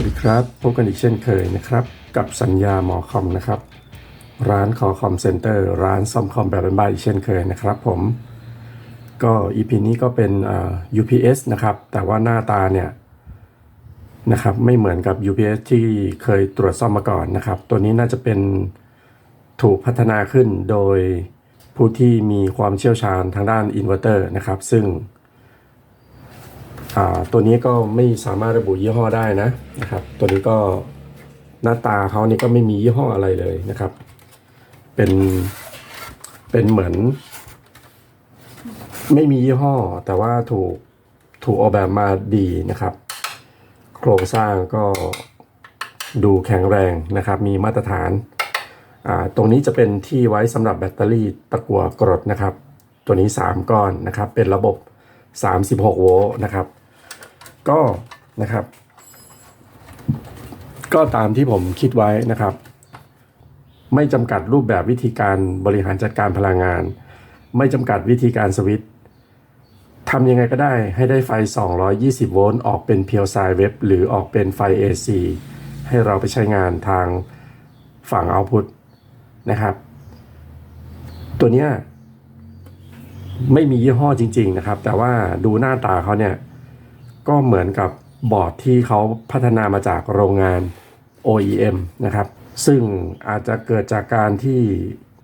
วัสดีครับ พบกันอีกเช่นเคยนะครับ กับสัญญาหมอคอมนะครับ ร้านคอคอมเซ็นเตอร์ ร้านซ่อมคอมแบบบ้านๆอีกเช่นเคยนะครับผมก็ EP นี้ก็เป็น UPS นะครับ แต่ว่าหน้าตาเนี่ยนะครับไม่เหมือนกับ UPS ที่เคยตรวจซ่อมมาก่อนนะครับ ตัวนี้น่าจะเป็นถูกพัฒนาขึ้นโดยผู้ที่มีความเชี่ยวชาญทางด้านอินเวอร์เตอร์นะครับ ซึ่ง ตัวนี้ก็ไม่สามารถระบุยี่ห้อได้นะนะครับ ตัวนี้ก็หน้าตาเขานี่ก็ไม่มียี่ห้ออะไรเลยนะครับ เป็นเป็นเหมือน ไม่มียี่ห้อ แต่ว่าถูกถูกออกแบบมาดีนะครับ โครงสร้างก็ดูแข็งแรงนะครับ มีมาตรฐานอ่าตรงนี้จะเป็นที่ไว้สำหรับแบตเตอรี่ตะกั่วกรดนะครับ ตัวนี้ 3 ก้อนนะครับ เป็นระบบ 36 โวลต์นะครับ ก็นะครับ ก็ตามที่ผมคิดไว้นะครับ ไม่จำกัดรูปแบบวิธีการบริหารจัดการพลังงาน ไม่จำกัดวิธีการสวิตช์ทำยังไงก็ได้ให้ได้ไฟ 220 โวลต์ออกเป็นเพียวไซเว็บหรือออกเป็นไฟ AC ให้เราไปใช้งานทางฝั่งเอาพุตนะครับ ตัวเนี้ยไม่มียี่ห้อจริง ๆ นะครับ แต่ว่าดูหน้าตาเขาเนี่ย ก็เหมือนกับบอร์ดที่เขาพัฒนามาจากโรงงาน OEM นะครับ ซึ่งอาจจะเกิดจากการที่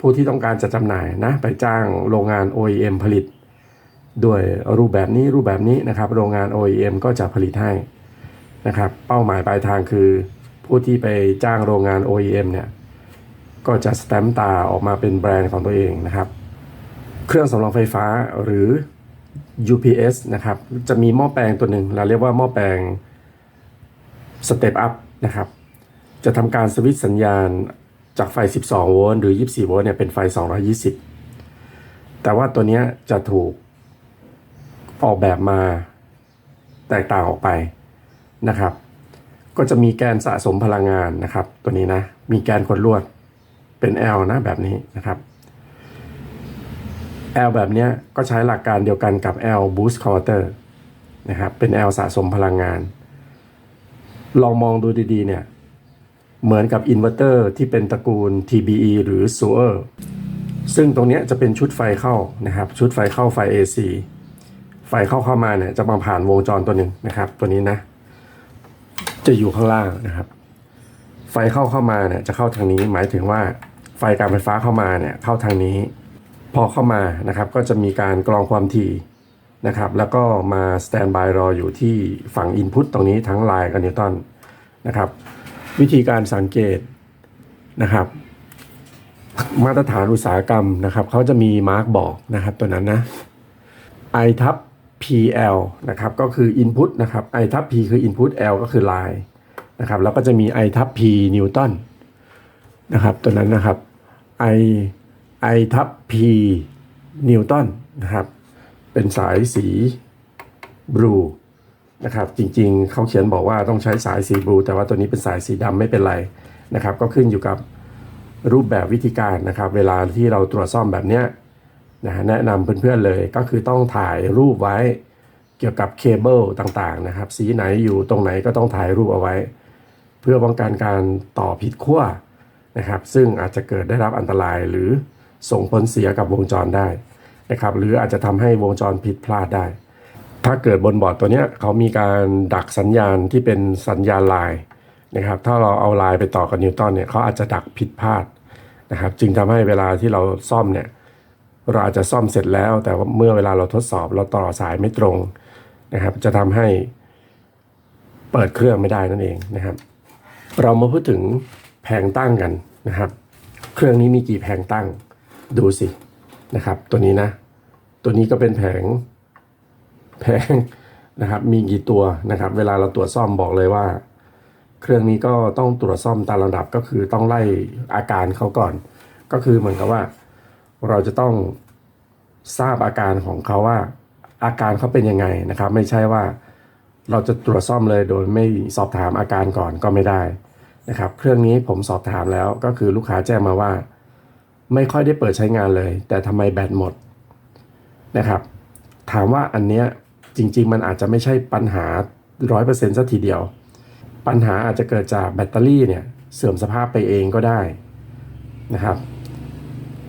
ผู้ที่ต้องการจะจำหน่ายนะไปจ้างโรงงาน OEM ผลิต ด้วยรูปแบบนี้รูปแบบนี้นะครับ โรงงาน OEM ก็จะผลิตให้นะครับ เป้าหมายปลายทางคือ ผู้ที่ไปจ้างโรงงาน OEM เนี่ยก็จะสแตมป์ตาออกมาเป็นแบรนด์ของตัวเองนะครับ เครื่องสำรองไฟฟ้าหรือ UPS นะครับ จะมีหม้อแปลงตัวหนึ่งเราเรียกว่าหม้อแปลง Step Up นะครับ จะทำการสวิตช์สัญญาณจากไฟ 12 โวลต์หรือ 24 โวลต์เนี่ยเป็นไฟ 220 แต่ว่าตัวนี้จะถูกออกแบบมาแตกต่างออกไปนะครับ ก็จะมีแกนสะสมพลังงานนะครับ ตัวนี้นะ มีแกนขดลวดเป็น L นะแบบนี้นะครับ L แบบนี้ก็ใช้หลักการเดียวกันกับ L boost converter นะครับ เป็น L สะสมพลังงาน ลองมองดูดีๆเนี่ย เหมือนกับอินเวอร์เตอร์ที่เป็นตระกูล TBE หรือ Sewer ซึ่งตรงนี้จะเป็นชุดไฟเข้านะครับ ชุดไฟเข้าไฟ AC ไฟเข้าเข้ามาเนี่ยจะมาผ่านวงจรตัวหนึ่งนะครับ ตัวนี้นะ จะอยู่ข้างล่างนะครับ ไฟเข้าเข้ามาเนี่ยจะเข้าทางนี้ หมายถึงว่าไฟการไฟฟ้าเข้ามาเนี่ยเข้าทางนี้ พอเข้ามานะครับก็จะมีการกรองความถี่นะครับแล้วก็มาสแตนบายรออยู่ที่ฝั่ง Input ตรงนี้ทั้งไลน์กับนิวตันนะครับวิธีการสังเกตนะครับมาตรฐานอุตสาหกรรมนะครับเขาจะมีมาร์กบอกนะครับตัวนั้นนะ i ทับ PL นะครับก็คือ Input นะครับ i ทับ P คือ Input L ก็คือ Line นะครับแล้วก็จะมี i ทับ P นิวตันนะครับตัวนั้นนะครับ i i ทับ p นิวตันนะครับ เป็นสายสีบลูนะครับจริงๆ เขาเขียนบอกว่าต้องใช้สายสีบลูแต่ว่าตัวนี้เป็นสายสีดำไม่เป็นไรนะครับ ก็ขึ้นอยู่กับรูปแบบวิธีการนะครับ เวลาที่เราตรวจซ่อมแบบเนี้ยนะฮะแนะนำเพื่อนๆเลยก็คือต้องถ่ายรูปไว้เกี่ยวกับเคเบิลต่างๆนะครับ สีไหนอยู่ตรงไหนก็ต้องถ่ายรูปเอาไว้ เพื่อป้องกันการต่อผิดขั้วนะครับ ซึ่งอาจจะเกิดได้รับอันตรายหรือ ส่งผลเสียกับวงจรได้นะครับหรืออาจจะทำให้วงจรผิดพลาดได้ ถ้าเกิดบนบอร์ดตัวนี้เขามีการดักสัญญาณที่เป็นสัญญาณลายนะครับถ้าเราเอาลายไปต่อกับนิวตันเนี่ยเขาอาจจะดักผิดพลาดนะครับจึงทำให้เวลาที่เราซ่อมเนี่ยเราอาจจะซ่อมเสร็จแล้ว แต่ว่าเมื่อเวลาเราทดสอบเราต่อสายไม่ตรงนะครับจะทำให้เปิดเครื่องไม่ได้นั่นเองนะครับ เรามาพูดถึงแผงตั้งกันนะครับ เครื่องนี้มีกี่แผงตั้ง ดูสินะครับ ตัวนี้นะ ตัวนี้ก็เป็นแผง แผงนะครับ มีกี่ตัวนะครับ เวลาเราตรวจซ่อมบอกเลยว่า เครื่องนี้ก็ต้องตรวจซ่อมตามลำดับก็คือต้องไล่อาการเขาก่อน ก็คือเหมือนกับว่า เราจะต้องทราบอาการของเขาว่า อาการเขาเป็นยังไงนะครับ ไม่ใช่ว่าเราจะตรวจซ่อมเลยโดยไม่สอบถามอาการก่อนก็ไม่ได้นะครับ เครื่องนี้ผมสอบถามแล้วก็คือลูกค้าแจ้งมาว่า ไม่ค่อยได้เปิดใช้งานเลย แต่ทำไมแบตหมดนะครับ ถามว่าอันเนี้ยจริง ๆ มันอาจจะไม่ใช่ปัญหาร้อยเปอร์เซ็นต์ซะทีเดียว ปัญหาอาจจะเกิดจากแบตเตอรี่เนี่ยเสื่อมสภาพไปเองก็ได้นะครับ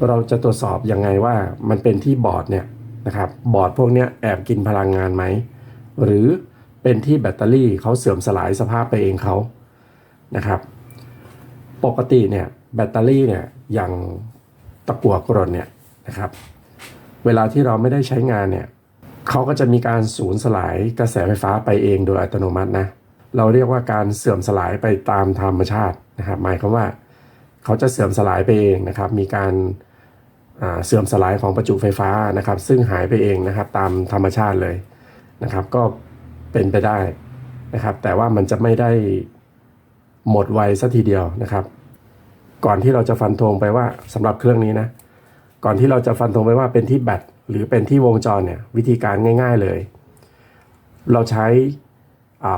เราจะตรวจสอบยังไงว่ามันเป็นที่บอร์ดเนี่ยนะครับบอร์ดพวกเนี้ยแอบกินพลังงานไหม หรือเป็นที่แบตเตอรี่เขาเสื่อมสลายสภาพไปเองเขานะครับ ปกติเนี่ยแบตเตอรี่เนี่ยอย่าง ตะกั่วกรดเนี่ยนะครับ เวลาที่เราไม่ได้ใช้งานเนี่ยเขาก็จะมีการสูญสลายกระแสไฟฟ้าไปเองโดยอัตโนมัตินะเราเรียกว่าการเสื่อมสลายไปตามธรรมชาตินะครับหมายความว่าเขาจะเสื่อมสลายไปเองนะครับ มีการเสื่อมสลายของประจุไฟฟ้านะครับ ซึ่งหายไปเองนะครับตามธรรมชาติเลยนะครับ ก็เป็นไปได้นะครับ แต่ว่ามันจะไม่ได้หมดไวสัทีเดียวนะครับ ก่อนที่เราจะฟันธงไปว่าสำหรับเครื่องนี้นะก่อนที่เราจะฟันธงไปว่าเป็นที่แบตหรือเป็นที่วงจรเนี่ยวิธีการง่าย ๆเลย เราใช้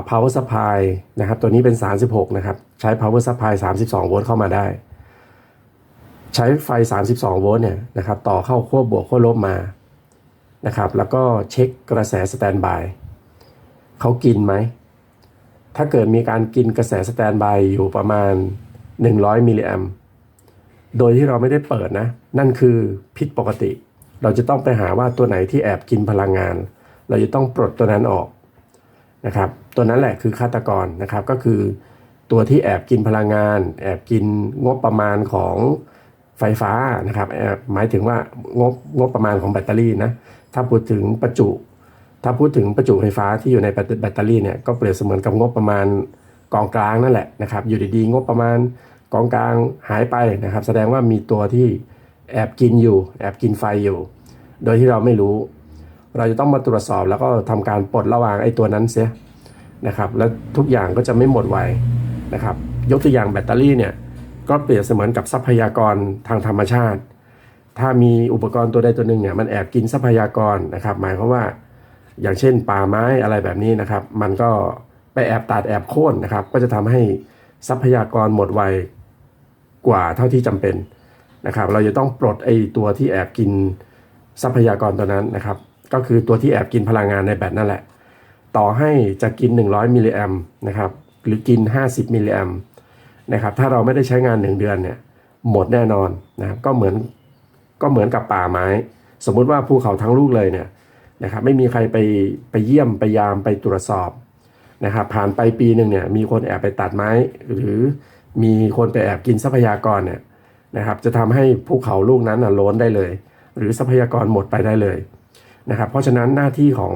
power supply นะครับ ตัวนี้เป็น 36 นะครับ ใช้ power supply 32 โวลต์เข้ามาได้ ใช้ไฟ 32 โวลต์เนี่ยนะครับ ต่อเข้าขั้วบวกขั้วลบมานะครับ แล้วก็เช็คกระแสสแตนบายเขากินไหม ถ้าเกิดมีการกินกระแสสแตนบายอยู่ประมาณ 100 มิลลิแอมโดยที่เราไม่ได้เปิดนะ นั่นคือผิดปกติ เราจะต้องไปหาว่าตัวไหนที่แอบกินพลังงาน เราจะต้องปลดตัวนั้นออกนะครับ ตัวนั้นแหละคือฆาตกรนะครับ ก็คือตัวที่แอบกินพลังงาน แอบกินงบประมาณของไฟฟ้านะครับแอบหมายถึงว่างบงบประมาณของแบตเตอรี่นะถ้าพูดถึงประจุ ถ้าพูดถึงประจุไฟฟ้าที่อยู่ในแบตเตอรี่เนี่ยก็เปรียบเสมือนกับงบประมาณ กองกลางนั่นแหละนะครับอยู่ดีๆงบประมาณกองกลางหายไปนะครับ แสดงว่ามีตัวที่แอบกินอยู่ แอบกินไฟอยู่ โดยที่เราไม่รู้ เราจะต้องมาตรวจสอบแล้วก็ทำการปลดระวางไอ้ตัวนั้นเสียนะครับแล้วทุกอย่างก็จะไม่หมดไวนะครับยกตัวอย่างแบตเตอรี่เนี่ยก็เปรียบเสมือนกับทรัพยากรทางธรรมชาติ ถ้ามีอุปกรณ์ตัวใดตัวหนึ่งเนี่ยมันแอบกินทรัพยากรนะครับ หมายความว่า อย่างเช่นป่าไม้อะไรแบบนี้นะครับ มันก็ ไปแอบตัดแอบโค่นนะครับ ก็จะทำให้ทรัพยากรหมดไวกว่าเท่าที่จำเป็นนะครับ เราจะต้องปลดไอ้ตัวที่แอบกินทรัพยากรตัวนั้นนะครับ ก็คือตัวที่แอบกินพลังงานในแบตนั่นแหละ ต่อให้จะกิน 100 มิลลิแอมนะครับหรือกิน 50 มิลลิแอมนะครับ ถ้าเราไม่ได้ใช้งาน 1 เดือนเนี่ยหมดแน่นอนนะครับก็เหมือนก็เหมือนกับป่าไม้ สมมุติว่าภูเขาทั้งลูกเลยเนี่ยนะครับไม่มีใครไปไปเยี่ยมไปยามไปตรวจสอบ นะครับผ่านไปปีหนึ่งเนี่ยมีคนแอบไปตัดไม้ หรือมีคนไปแอบกินทรัพยากรเนี่ยนะครับจะทำให้ภูเขาลูกนั้นล้นได้เลย หรือทรัพยากรหมดไปได้เลยนะครับเพราะฉะนั้นหน้าที่ของ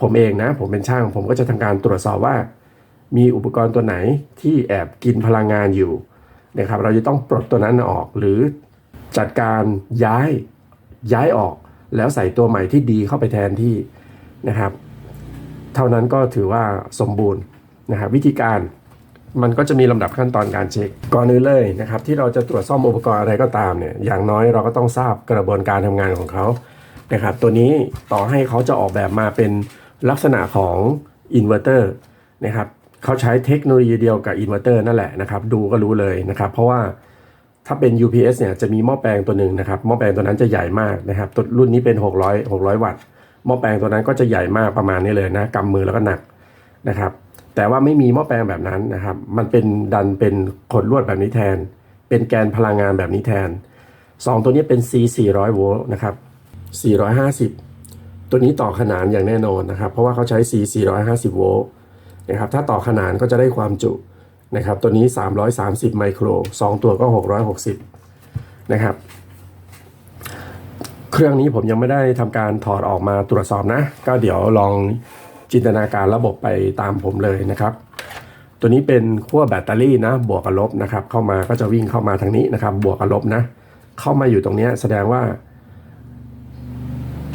ผมเองนะผมเป็นช่าง ผมก็จะทำการตรวจสอบว่า มีอุปกรณ์ตัวไหนที่แอบกินพลังงานอยู่นะครับเราจะต้องปลดตัวนั้นออกหรือจัดการย้ายย้ายออกแล้วใส่ตัวใหม่ที่ดีเข้าไปแทนที่นะครับ เท่านั้นก็ถือว่าสมบูรณ์นะครับวิธีการมันก็จะมีลำดับขั้นตอนการเช็คก่อนอื่นเลยนะครับที่เราจะตรวจซ่อมอุปกรณ์อะไรก็ตามเนี่ยอย่างน้อยเราก็ต้องทราบกระบวนการทำงานของเขานะครับตัวนี้ต่อให้เขาจะออกแบบมาเป็นลักษณะของอินเวอร์เตอร์นะครับเขาใช้เทคโนโลยีเดียวกับอินเวอร์เตอร์นั่นแหละนะครับดูก็รู้เลยนะครับเพราะว่าถ้าเป็น UPS เนี่ยจะมีหม้อแปลงตัวหนึ่งนะครับหม้อแปลงตัวนั้นจะใหญ่มากนะครับตัวรุ่นนี้เป็น 600 600 วัตต์ หม้อแปลงตัวนั้นก็จะใหญ่มากประมาณนี้เลยนะกำมือแล้วก็หนักนะครับ แต่ว่าไม่มีหม้อแปลงแบบนั้นนะครับ มันเป็นดันเป็นขดลวดแบบนี้แทน เป็นแกนพลังงานแบบนี้แทน 2 ตัวนี้เป็น C 400โวลต์นะครับ450 ตัวนี้ต่อขนานอย่างแน่นอนนะครับ เพราะว่าเขาใช้ C 450โวลต์นะครับถ้าต่อขนานก็จะได้ความจุนะครับ ตัวนี้ 330 ไมโคร 2 ตัวก็ 660 นะครับ เครื่องนี้ผมยังไม่ได้ทำการถอดออกมาตรวจสอบนะ ก็เดี๋ยวลองจินตนาการระบบไปตามผมเลยนะครับ ตัวนี้เป็นขั้วแบตเตอรี่นะ บวกกับลบนะครับ เข้ามาก็จะวิ่งเข้ามาทางนี้นะครับ บวกกับลบนะ เข้ามาอยู่ตรงนี้แสดงว่า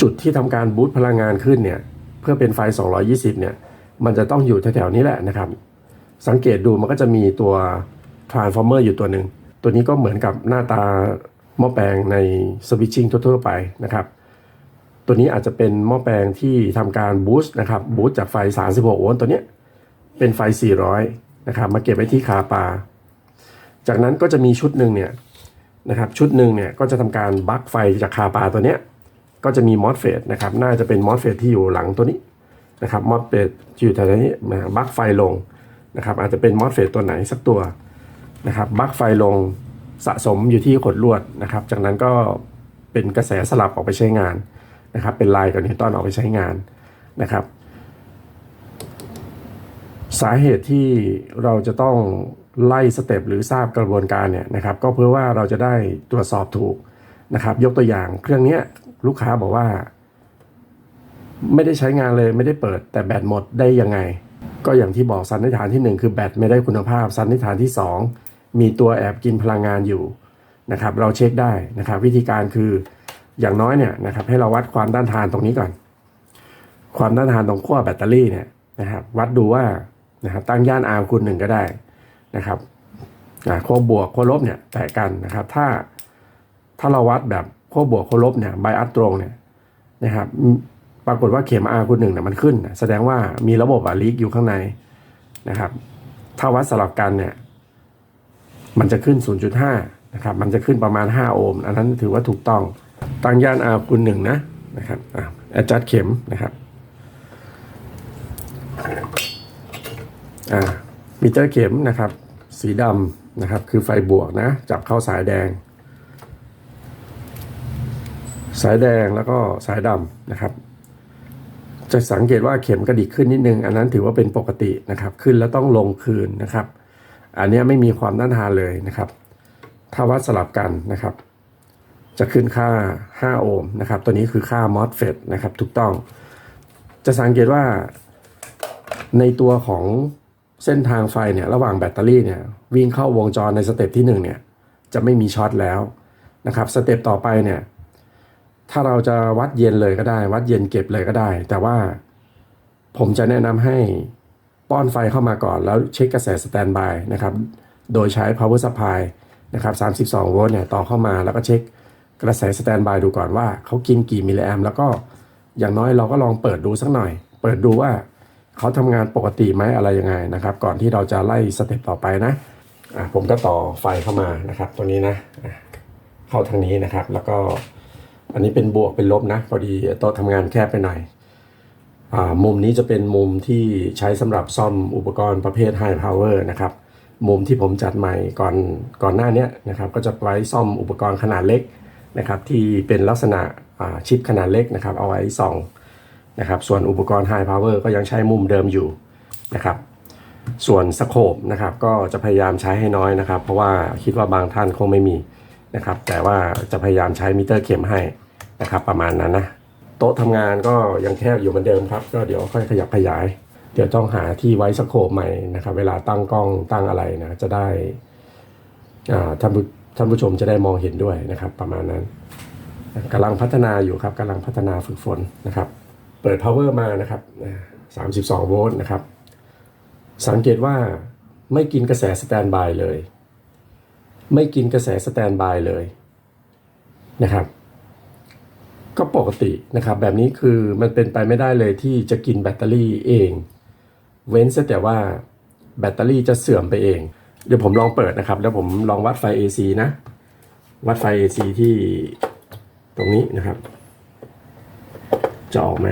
จุดที่ทำการบูตพลังงานขึ้นเนี่ย เพื่อเป็นไฟ 220 เนี่ย มันจะต้องอยู่แถวๆนี้แหละนะครับ สังเกตดูมันก็จะมีตัว transformer อยู่ตัวหนึ่ง ตัวนี้ก็เหมือนกับหน้าตา หม้อแปลงใน switching ทั่วๆไปนะครับตัวนี้อาจจะเป็นหม้อแปลงที่ทำการบูสต์นะครับบูสต์จากไฟ 36 โวลต์ตัวนี้เป็นไฟ 400 นะครับ มาเก็บไว้ที่คาปา จากนั้นก็จะมีชุดหนึ่งเนี่ยนะครับชุดหนึ่งเนี่ยก็จะทำการบัคไฟจากคาปาตัวเนี้ยก็จะมีมอสเฟตนะครับน่าจะเป็นมอสเฟตที่อยู่หลังตัวนี้นะครับมอสเฟตอยู่แถวนี้นะบัคไฟลงนะครับอาจจะเป็นมอสเฟตตัวไหนสักตัวนะครับบัคไฟลง สะสมอยู่ที่ขดลวดนะครับ จากนั้นก็เป็นกระแสสลับออกไปใช้งานนะครับ เป็นลายกับนิวตันออกไปใช้งานนะครับ สาเหตุที่เราจะต้องไล่สเต็ปหรือทราบกระบวนการเนี่ยนะครับ ก็เพื่อว่าเราจะได้ตรวจสอบถูกนะครับ ยกตัวอย่างเครื่องนี้ลูกค้าบอกว่า ไม่ได้ใช้งานเลยไม่ได้เปิด แต่แบตหมดได้ยังไง ก็อย่างที่บอกสันนิษฐานที่หนึ่งคือแบตไม่ได้คุณภาพสันนิษฐานที่สอง มีตัวแอบกินพลังงานอยู่นะครับเราเช็คได้นะครับ วิธีการคืออย่างน้อยเนี่ยนะครับให้เราวัดความต้านทานตรงนี้ก่อน ความต้านทานตรงขั้วแบตเตอรี่เนี่ยนะครับวัดดูว่านะครับตั้งย่าน R คูณหนึ่งก็ได้นะครับขั้วบวกขั้วลบเนี่ยแตกกันนะครับถ้าถ้าเราวัดแบบขั้วบวกขั้วลบเนี่ยไบอัตตรงเนี่ยนะครับปรากฏว่าเข็ม R คูณหนึ่งเนี่ยมันขึ้น แสดงว่ามีระบบอะลีกอยู่ข้างในนะครับถ้าวัดสลับกันเนี่ย มันจะขึ้น 0.5 นะครับ มันจะขึ้นประมาณ 5 โอห์ม อันนั้นถือว่าถูกต้อง ตั้งย่าน R คูณหนึ่งนะนะครับอ่าแอดจัดเข็มนะครับอ่ามิเตอร์เข็มนะครับ สีดำนะครับ คือไฟบวกนะ จับเข้าสายแดง สายแดงแล้วก็สายดำนะครับ จะสังเกตว่าเข็มกระดิกขึ้นนิดนึง อันนั้นถือว่าเป็นปกตินะครับ ขึ้นแล้วต้องลงคืนนะครับ อันนี้ไม่มีความต้านทานเลยนะครับ ถ้าวัดสลับกันนะครับ จะขึ้นค่า 5 โอห์มนะครับ ตัวนี้คือค่า MOSFET นะครับ ถูกต้อง จะสังเกตว่าในตัวของเส้นทางไฟเนี่ยระหว่างแบตเตอรี่เนี่ยวิ่งเข้าวงจรในสเต็ปที่1เนี่ยจะไม่มีช็อตแล้วนะครับสเต็ปต่อไปเนี่ยถ้าเราจะวัดเย็นเลยก็ได้ วัดเย็นเก็บเลยก็ได้ แต่ว่าผมจะแนะนำให้ ป้อนไฟเข้ามาก่อน แล้วเช็คกระแสสแตนบายนะครับโดยใช้ power supply นะครับ32 โวลต์เนี่ยต่อเข้ามาแล้วก็เช็คกระแสสแตนบายดูก่อนว่าเขากินกี่มิลลิแอมแล้วก็อย่างน้อยเราก็ลองเปิดดูสักหน่อย เปิดดูว่าเขาทำงานปกติไหมอะไรยังไงนะครับ ก่อนที่เราจะไล่สเต็ปต่อไปนะะผมก็ต่อไฟเข้ามานะครับตรงนี้นะะเข้าทางนี้นะครับ แล้วก็อันนี้เป็นบวกเป็นลบนะพอดีโต๊ะทำงานแคบไปหน่อย มุมนี้จะเป็นมุมที่ใช้สำหรับซ่อมอุปกรณ์ประเภท High Power นะครับ มุมที่ผมจัดใหม่ก่อนก่อนหน้านี้นะครับ ก็จะไว้ซ่อมอุปกรณ์ขนาดเล็กนะครับ ที่เป็นลักษณะชิปขนาดเล็กนะครับ เอาไว้ส่องนะครับ ส่วนอุปกรณ์ High Power ก็ยังใช้มุมเดิมอยู่นะครับ ส่วนสโคปนะครับก็จะพยายามใช้ให้น้อยนะครับ เพราะว่าคิดว่าบางท่านคงไม่มีนะครับ แต่ว่าจะพยายามใช้มิเตอร์เข็มให้นะครับ ประมาณนั้นนะ ต๊ะทำงานก็ยังแคบอยู่เหมือนเดิมครับ ก็เดี๋ยวค่อยขยับขยาย เดี๋ยวต้องหาที่ไว้สโคปใหม่นะครับเวลาตั้งกล้องตั้งอะไรนะจะได้อ่าท่านผู้ท่านผู้ชมจะได้มองเห็นด้วยนะครับ ประมาณนั้นกำลังพัฒนาอยู่ครับกำลังพัฒนาฝึกฝนนะครับ เปิด power มานะครับสามสิบสองโวลต์นะครับ สังเกตว่าไม่กินกระแสสแตนบายเลย ไม่กินกระแสสแตนบายเลยนะครับ ก็ปกตินะครับ แบบนี้คือมันเป็นไปไม่ได้เลยที่จะกินแบตเตอรี่เอง เว้นแต่ว่าแบตเตอรี่จะเสื่อมไปเอง เดี๋ยวผมลองเปิดนะครับ แล้วผมลองวัดไฟ AC นะ วัดไฟ AC ที่ตรงนี้นะครับ จะออกไหม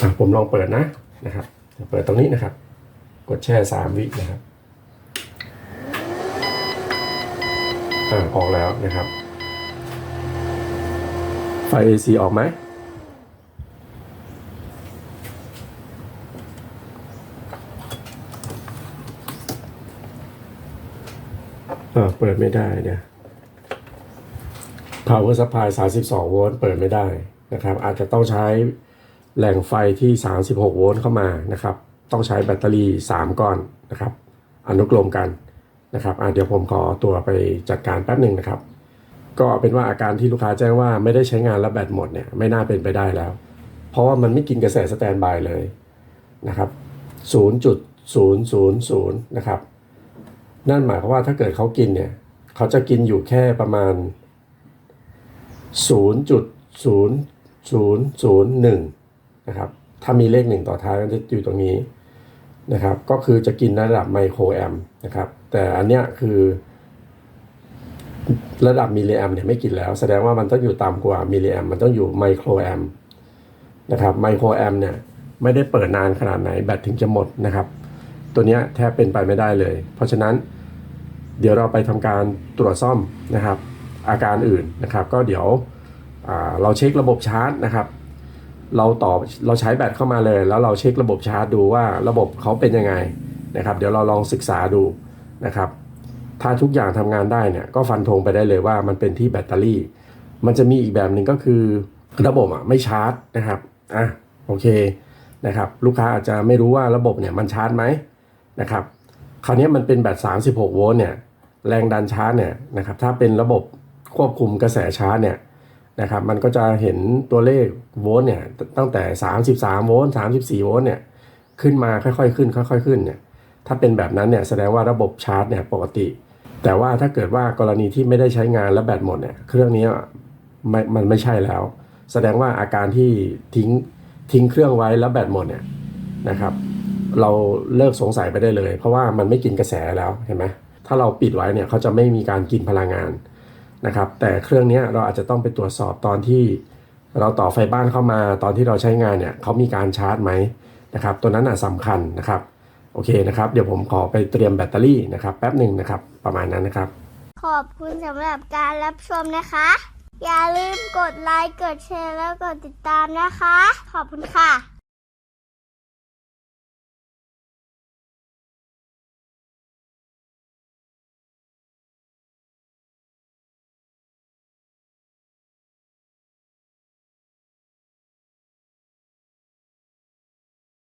อะผมลองเปิดนะนะครับเปิดตรงนี้นะครับ กดแช่สามวินะครับอ่าออกแล้วนะครับ ไฟ AC ออกไหมเออเปิดไม่ได้เนี่ย power supply 32 โวลต์เปิดไม่ได้นะครับ อาจจะต้องใช้แหล่งไฟที่ 36 โวลต์เข้ามานะครับ ต้องใช้แบตเตอรี่ 3 ก้อนนะครับ อนุกรมกันนะครับอะเดี๋ยวผมขอตัวไปจัดการแป๊บหนึ่งนะครับ ก็เป็นว่าอาการที่ลูกค้าแจ้งว่าไม่ได้ใช้งานแล้วแบตหมดเนี่ยไม่น่าเป็นไปได้แล้ว เพราะว่ามันไม่กินกระแสสแตนบายเลยนะครับ 0.000 นะครับ นั่นหมายความว่าถ้าเกิดเขากินเนี่ยเขาจะกินอยู่แค่ประมาณ 0.0001 นะครับ ถ้ามีเลขหนึ่งต่อท้ายก็จะอยู่ตรงนี้นะครับ ก็คือจะกินระดับไมโครแอมนะครับ แต่อันเนี้ยคือ ระดับมิลลิแอมเนี่ยไม่กินแล้ว แสดงว่ามันต้องอยู่ต่ำกว่ามิลลิแอมมันต้องอยู่ไมโครแอมนะครับไมโครแอมเนี่ยไม่ได้เปิดนานขนาดไหนแบตถึงจะหมดนะครับ ตัวนี้แทบเป็นไปไม่ได้เลย เพราะฉะนั้นเดี๋ยวเราไปทำการตรวจซ่อมนะครับ อาการอื่นนะครับ ก็เดี๋ยวเราเช็คระบบชาร์จนะครับ เราต่อเราใช้แบตเข้ามาเลย แล้วเราเช็คระบบชาร์จดูว่าระบบเขาเป็นยังไงนะครับ เดี๋ยวเราลองศึกษาดูนะครับ ถ้าทุกอย่างทำงานได้เนี่ยก็ฟันธงไปได้เลยว่ามันเป็นที่แบตเตอรี่ มันจะมีอีกแบบหนึ่งก็คือระบบอะไม่ชาร์จนะครับอะโอเคนะครับลูกค้าอาจจะไม่รู้ว่าระบบเนี่ยมันชาร์จไหมนะครับคราวนี้มันเป็นแบต36 โวลต์เนี่ยแรงดันชาร์จเนี่ยนะครับถ้าเป็นระบบควบคุมกระแสชาร์จเนี่ยนะครับมันก็จะเห็นตัวเลขโวลต์เนี่ยตั้งแต่ 33 โวลต์34 โวลต์เนี่ยขึ้นมาค่อยๆขึ้น ค่อย ๆ ขึ้นเนี่ยถ้าเป็นแบบนั้นเนี่ยแสดงว่าระบบชาร์จเนี่ยปกติ แต่ว่าถ้าเกิดว่ากรณีที่ไม่ได้ใช้งานแล้วแบตหมดเนี่ยเครื่องนี้ไม่มันไม่ใช่แล้ว แสดงว่าอาการที่ทิ้งทิ้งเครื่องไว้แล้วแบตหมดเนี่ยนะครับ เราเลิกสงสัยไปได้เลย เพราะว่ามันไม่กินกระแสแล้วเห็นไหมถ้าเราปิดไว้เนี่ยเขาจะไม่มีการกินพลังงานนะครับ แต่เครื่องนี้เราอาจจะต้องไปตรวจสอบตอนที่เราต่อไฟบ้านเข้ามาตอนที่เราใช้งานเนี่ยเขามีการชาร์จไหมนะครับ ตัวนั้นอะสำคัญนะครับ โอเคนะครับ เดี๋ยวผมขอไปเตรียมแบตเตอรี่นะครับ แป๊บหนึ่งนะครับ ประมาณนั้นนะครับ ขอบคุณสำหรับการรับชมนะคะ อย่าลืมกดไลค์ กดแชร์ แล้วกดติดตามนะคะ ขอบคุณค่ะ